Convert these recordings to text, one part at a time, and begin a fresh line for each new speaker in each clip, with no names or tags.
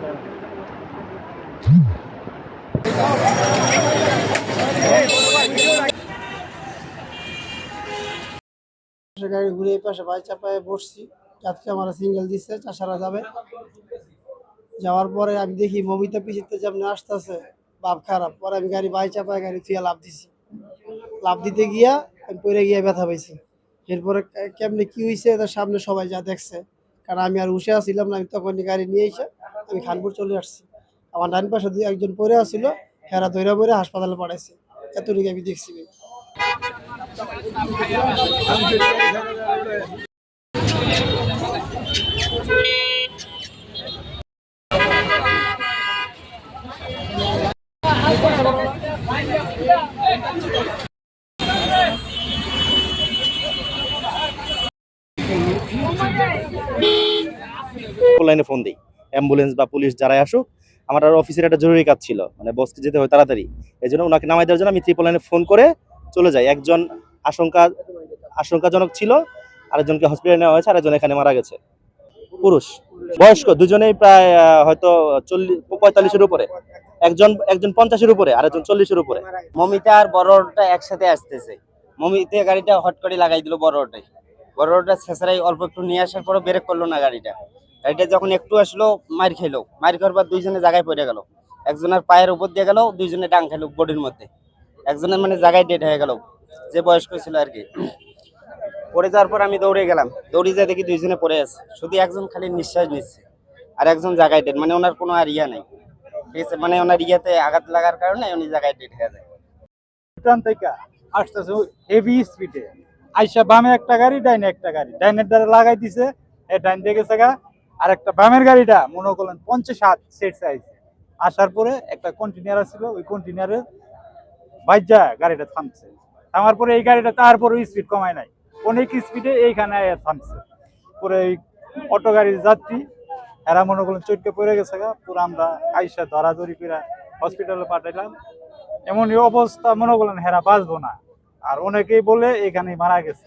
গাড়ি ঘুরে পাশে ভাই চাপায় বসছি। যাত্রী আমার সিঙ্গেল দিচ্ছে চাষারা যাবে। যাওয়ার পরে আমি দেখি মমিতা পিছিতে যেমন আসতেছে বাপ খারাপ। পরে আমি গাড়ি বাই চাপায় গাড়ি থুয়ে লাভ দিছি। লাভ দিতে গিয়া আমি পরে গিয়ে ব্যথা পাইছি। এরপরে কেমনে কি হয়েছে তার সামনে সবাই যা দেখছে। কারণ আমি আর উঠে আসছিলাম না, আমি তখনই গাড়ি নিয়ে এসে আমি খানপুর চলে আসছি। আমার ডান পাশে দুই একজন পরে আসছিল হেরা ধৈরা পরে হাসপাতালে পাঠাইছে। এতটুকু আমি দেখছি।
লাইনে ফোন দিই। অ্যাম্বুলেন্স বা পুলিশ যারাই আসুক, আমার আর অফিসের একটা জরুরি কাজ ছিল মানে বসকে যেতে হয় তাড়াতাড়ি। এই জন্য ওনাকে নামাই দেওয়ার জন্য আমি ট্রিপল লাইনে ফোন করে চলে যাই। একজন আশঙ্কা, আশঙ্কাজনক ছিল, আরেকজনকে হসপিটালে নেওয়া হয়েছে, আরেকজন এখানে মারা গেছে। পুরুষ। বয়স্ক, দুজনেই প্রায় হয়তো চল্লিশ, পঁয়তাল্লিশের উপরে। একজন একজন পঞ্চাশের উপরে, আরেকজন চল্লিশের উপরে।
মমিতা আর বড়টা একসাথে আসতেছে। মমিতে গাড়িটা হট করে লাগাই দিল বড়টাই বড়টা ছেঁচড়াই অল্প একটু নিয়ে আসার পরে ব্রেক করল না গাড়িটা। গাড়িটা যখন একটু আসলো মার খেলো মার খাওয়ার পর দুইজনে জায়গায় পড়ে গেল। একজনের পায়ের উপর দিয়ে গেল, দুইজনে ডাং খেলো বডির মধ্যে। একজনের মানে জায়গায় ডেড হয়ে গেল, যে বয়স্ক ছিল আর কি। পড়ে যাওয়ার পর আমি দৌড়ে গেলাম। দৌড়ে যা দেখি দুইজনে পড়ে আছে। শুধু একজন খালি নিঃশ্বাস নিচ্ছে আর একজন জায়গায় ডেড মানে ওনার কোনো আর ইয়া নেই। ঠিক আছে? মানে ওনার ইয়াতে আঘাত লাগার কারণে উনি জায়গায় ডেড হয়ে যায়।
আসতেছে হেভি স্পিডে আইসা বামে একটা গাড়ি, ডাইনে একটা গাড়ি। ডাইনের দ্বারা লাগাই দিছে ডাইন দিয়ে গেছে গা। আর একটা বামের গাড়িটা, মনে করলেন পঞ্চাশ হাত সেট সাইজ আসার পরে একটা কন্টেনার ছিল ওই কন্টেনারের বাইজা গাড়িটা থামছে। থামার পরে এই গাড়িটা তারপরে স্পিড কমায় নাই। অনেক স্পিডে এইখানে থামছে। পরে এই অটো গাড়ির যাত্রী, এরা মনে করলেন চৈটকে পড়ে গেছে গা, পুরো আমরা আইসা ধরাধরি করে হসপিটালে পাঠাইলাম। এমনই অবস্থা, মনে করলেন হেরা বাঁচবো না। আর অনেকেই বলে এখানে মারা গেছে।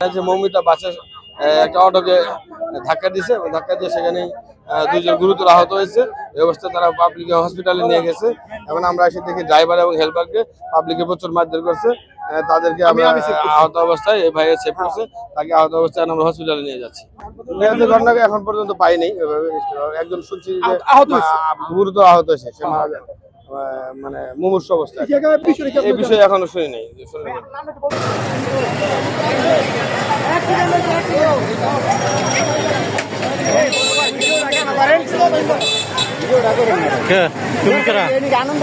যে মৌমিতা বাসে আহ, একটা অটোকে ধাক্কা দিছে ধাক্কা দিয়ে সেখানে দুজন গুরুতর আহত হয়েছে। এই অবস্থায় তারা পাবলিক হসপিটালে নিয়ে গেছে। এখন আমরা এসে দেখি ড্রাইভার এবং হেল্পারকে পাবলিকে প্রচুর মারধর করছে। তাদেরকে আমরা আহত অবস্থায় এই ভাইয়ের সেভ করছে। তাকে আহত অবস্থায় আমরা হসপিটালে নিয়ে যাচ্ছি। মেয়েদের ঘটনাকে এখন পর্যন্ত পাইনি। একজন শুনছি যে গুরুতর আহত হয়েছে সে মারা যায় মানে মুমূর্ষ অবস্থা এই বিষয়ে এখনও শুনি আনন্দ